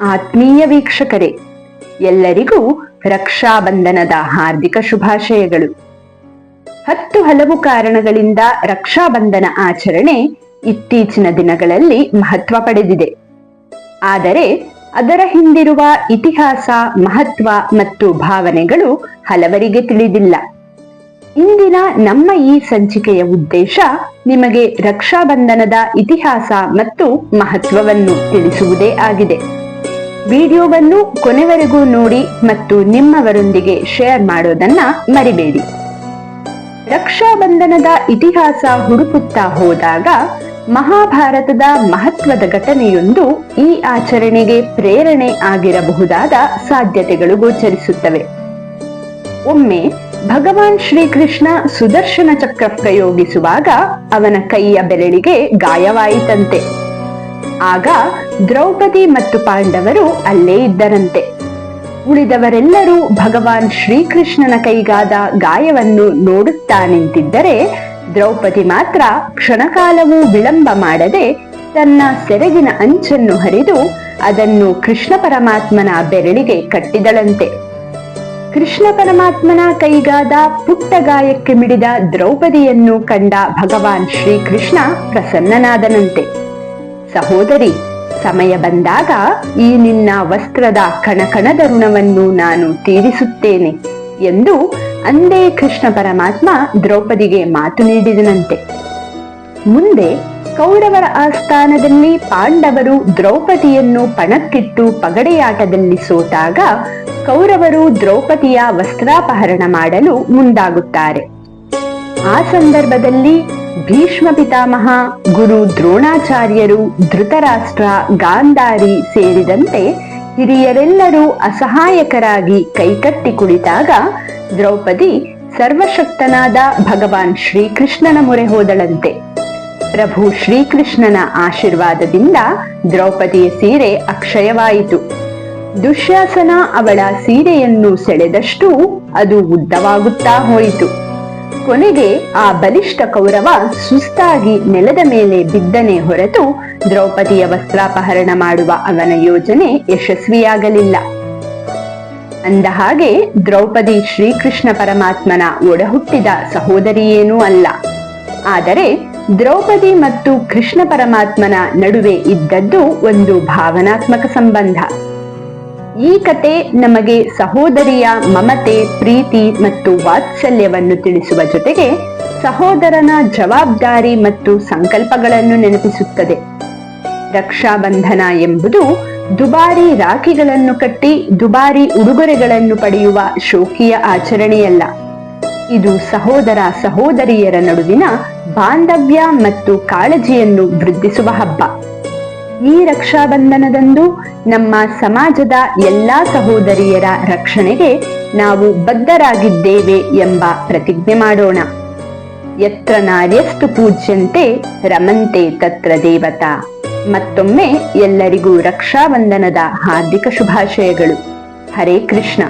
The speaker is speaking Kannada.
ಆತ್ಮೀಯ ವೀಕ್ಷಕರೇ, ಎಲ್ಲರಿಗೂ ರಕ್ಷಾಬಂಧನದ ಹಾರ್ದಿಕ ಶುಭಾಶಯಗಳು. ಹತ್ತು ಹಲವು ಕಾರಣಗಳಿಂದ ರಕ್ಷಾಬಂಧನ ಆಚರಣೆ ಇತ್ತೀಚಿನ ದಿನಗಳಲ್ಲಿ ಮಹತ್ವ ಪಡೆದಿದೆ. ಆದರೆ, ಅದರ ಹಿಂದಿರುವ ಇತಿಹಾಸ, ಮಹತ್ವ ಮತ್ತು ಭಾವನೆಗಳು ಹಲವರಿಗೆ ತಿಳಿದಿಲ್ಲ. ಇಂದಿನ ನಮ್ಮ ಈ ಸಂಚಿಕೆಯ ಉದ್ದೇಶ ನಿಮಗೆ ರಕ್ಷಾಬಂಧನದ ಇತಿಹಾಸ ಮತ್ತು ಮಹತ್ವವನ್ನು ತಿಳಿಸುವುದೇ ಆಗಿದೆ. ವಿಡಿಯೋವನ್ನು ಕೊನೆವರೆಗೂ ನೋಡಿ ಮತ್ತು ನಿಮ್ಮವರೊಂದಿಗೆ ಶೇರ್ ಮಾಡೋದನ್ನ ಮರಿಬೇಡಿ. ರಕ್ಷಾಬಂಧನದ ಇತಿಹಾಸ ಹುಡುಕುತ್ತಾ ಹೋದಾಗ ಮಹಾಭಾರತದ ಮಹತ್ವದ ಘಟನೆಯೊಂದು ಈ ಆಚರಣೆಗೆ ಪ್ರೇರಣೆ ಆಗಿರಬಹುದಾದ ಸಾಧ್ಯತೆಗಳು ಗೋಚರಿಸುತ್ತವೆ. ಒಮ್ಮೆ ಭಗವಾನ್ ಶ್ರೀಕೃಷ್ಣ ಸುದರ್ಶನ ಚಕ್ರ ಪ್ರಯೋಗಿಸುವಾಗ ಅವನ ಕೈಯ ಬೆರಳಿಗೆ ಗಾಯವಾಯಿತಂತೆ. ಆಗ ದ್ರೌಪದಿ ಮತ್ತು ಪಾಂಡವರು ಅಲ್ಲೇ ಇದ್ದರಂತೆ. ಉಳಿದವರೆಲ್ಲರೂ ಭಗವಾನ್ ಶ್ರೀಕೃಷ್ಣನ ಕೈಗಾದ ಗಾಯವನ್ನು ನೋಡುತ್ತಾ ನಿಂತಿದ್ದರೆ ದ್ರೌಪದಿ ಮಾತ್ರ ಕ್ಷಣಕಾಲವೂ ವಿಳಂಬ ಮಾಡದೆ ತನ್ನ ಸೆರಗಿನ ಅಂಚನ್ನು ಹರಿದು ಅದನ್ನು ಕೃಷ್ಣ ಪರಮಾತ್ಮನ ಬೆರಳಿಗೆ ಕಟ್ಟಿದಳಂತೆ. ಕೃಷ್ಣ ಪರಮಾತ್ಮನ ಕೈಗಾದ ಪುಟ್ಟ ಗಾಯಕ್ಕೆ ಮಿಡಿದ ದ್ರೌಪದಿಯನ್ನು ಕಂಡ ಭಗವಾನ್ ಶ್ರೀಕೃಷ್ಣ ಪ್ರಸನ್ನನಾದನಂತೆ. ಸಹೋದರಿ, ಸಮಯ ಬಂದಾಗ ಈ ನಿನ್ನ ವಸ್ತ್ರದ ಕಣಕಣದ ಋಣವನ್ನು ನಾನು ತೀರಿಸುತ್ತೇನೆ ಎಂದು ಅಂದೇ ಕೃಷ್ಣ ಪರಮಾತ್ಮ ದ್ರೌಪದಿಗೆ ಮಾತು ನೀಡಿದನಂತೆ. ಮುಂದೆ ಕೌರವರ ಆಸ್ಥಾನದಲ್ಲಿ ಪಾಂಡವರು ದ್ರೌಪದಿಯನ್ನು ಪಣಕ್ಕಿಟ್ಟು ಪಗಡೆಯಾಟದಲ್ಲಿ ಸೋತಾಗ ಕೌರವರು ದ್ರೌಪದಿಯ ವಸ್ತ್ರಾಪಹರಣ ಮಾಡಲು ಮುಂದಾಗುತ್ತಾರೆ. ಆ ಸಂದರ್ಭದಲ್ಲಿ ಭೀಷ್ಮ ಪಿತಾಮಹ, ಗುರು ದ್ರೋಣಾಚಾರ್ಯರು, ಧೃತರಾಷ್ಟ್ರ, ಗಾಂಧಾರಿ ಸೇರಿದಂತೆ ಹಿರಿಯರೆಲ್ಲರೂ ಅಸಹಾಯಕರಾಗಿ ಕೈಕಟ್ಟಿ ಕುಳಿತಾಗ ದ್ರೌಪದಿ ಸರ್ವಶಕ್ತನಾದ ಭಗವಾನ್ ಶ್ರೀಕೃಷ್ಣನ ಮೊರೆ ಹೋದಳಂತೆ. ಪ್ರಭು ಶ್ರೀಕೃಷ್ಣನ ಆಶೀರ್ವಾದದಿಂದ ದ್ರೌಪದಿಯ ಸೀರೆ ಅಕ್ಷಯವಾಯಿತು. ದುಶ್ಯಾಸನ ಅವಳ ಸೀರೆಯನ್ನು ಸೆಳೆದಷ್ಟೂ ಅದು ಉದ್ದವಾಗುತ್ತಾ ಹೋಯಿತು. ಕೊನೆಗೆ ಆ ಬಲಿಷ್ಠ ಕೌರವ ಸುಸ್ತಾಗಿ ನೆಲದ ಮೇಲೆ ಬಿದ್ದನೆ ಹೊರತು ದ್ರೌಪದಿಯ ವಸ್ತ್ರಾಪಹರಣ ಮಾಡುವ ಅವನ ಯೋಜನೆ ಯಶಸ್ವಿಯಾಗಲಿಲ್ಲ. ಅಂದ ಹಾಗೆ ದ್ರೌಪದಿ ಶ್ರೀಕೃಷ್ಣ ಪರಮಾತ್ಮನ ಒಡಹುಟ್ಟಿದ ಸಹೋದರಿಯೇನೂ ಅಲ್ಲ. ಆದರೆ ದ್ರೌಪದಿ ಮತ್ತು ಕೃಷ್ಣ ಪರಮಾತ್ಮನ ನಡುವೆ ಇದ್ದದ್ದು ಒಂದು ಭಾವನಾತ್ಮಕ ಸಂಬಂಧ. ಈ ಕತೆ ನಮಗೆ ಸಹೋದರಿಯ ಮಮತೆ, ಪ್ರೀತಿ ಮತ್ತು ವಾತ್ಸಲ್ಯವನ್ನು ತಿಳಿಸುವ ಜೊತೆಗೆ ಸಹೋದರನ ಜವಾಬ್ದಾರಿ ಮತ್ತು ಸಂಕಲ್ಪಗಳನ್ನು ನೆನಪಿಸುತ್ತದೆ. ರಕ್ಷಾಬಂಧನ ಎಂಬುದು ದುಬಾರಿ ರಾಖಿಗಳನ್ನು ಕಟ್ಟಿ ದುಬಾರಿ ಉಡುಗೊರೆಗಳನ್ನು ಪಡೆಯುವ ಶೋಕಿಯ ಆಚರಣೆಯಲ್ಲ. ಇದು ಸಹೋದರ ಸಹೋದರಿಯರ ನಡುವಿನ ಬಾಂಧವ್ಯ ಮತ್ತು ಕಾಳಜಿಯನ್ನು ವೃದ್ಧಿಸುವ ಹಬ್ಬ. ಈ ರಕ್ಷಾಬಂಧನದಂದು ನಮ್ಮ ಸಮಾಜದ ಎಲ್ಲಾ ಸಹೋದರಿಯರ ರಕ್ಷಣೆಗೆ ನಾವು ಬದ್ಧರಾಗಿದ್ದೇವೆ ಎಂಬ ಪ್ರತಿಜ್ಞೆ ಮಾಡೋಣ. ಯತ್ರ ನಾರ್ಯಸ್ತು ಪೂಜ್ಯಂತೆ ರಮಂತೆ ತತ್ರ ದೇವತಾ. ಮತ್ತೊಮ್ಮೆ ಎಲ್ಲರಿಗೂ ರಕ್ಷಾಬಂಧನದ ಹಾರ್ದಿಕ ಶುಭಾಶಯಗಳು. ಹರೇ ಕೃಷ್ಣ.